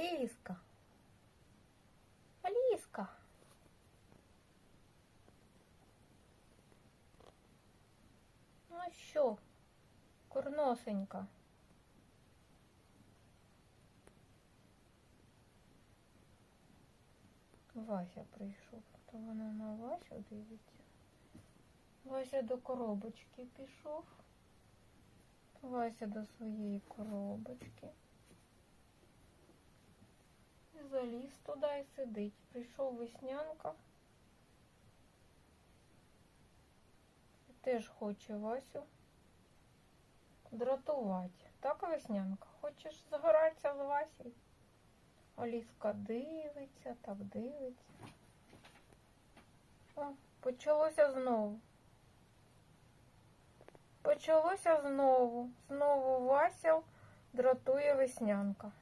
Аліска. Аліска. Ну що, курносенька? Вася прийшов, то вона на Васю дивиться. Вася до коробочки пішов. Вася до своєї коробочки. І заліз туди і сидить. Прийшов веснянка. Теж хоче Васю дратувати. Так, веснянка? Хочеш загоратися з Васею? Аліска дивиться, так дивиться. О, почалося знову. Почалося знову. Знову Вася дратує веснянка.